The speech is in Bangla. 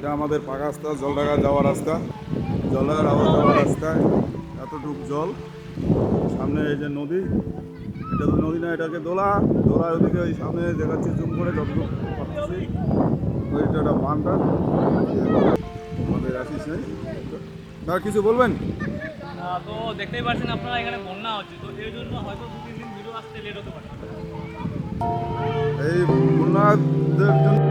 এটা আমাদের পাকা রাস্তা জলডাঙ্গা যাওয়ার রাস্তা। জলঢাকার আবার যাওয়ার রাস্তায় এতটুক জল। সামনে এই যে নদী এটা তো নদী না এটাকে দোলা। দোলা ওদিকে ওই সামনে দেখাচ্ছি জুম করে যতটুকু পাচ্ছি। ওইটা একটা পানটা আমাদের আসিস নেই। তার কিছু বলবেন? তো দেখতেই পাচ্ছেন আপনারা এখানে বন্যা হচ্ছে তো এই জন্য হয়তো দু তিন দিন ভিডিও আসতে লেট হতে পারে। এই বন্যাদের জন্য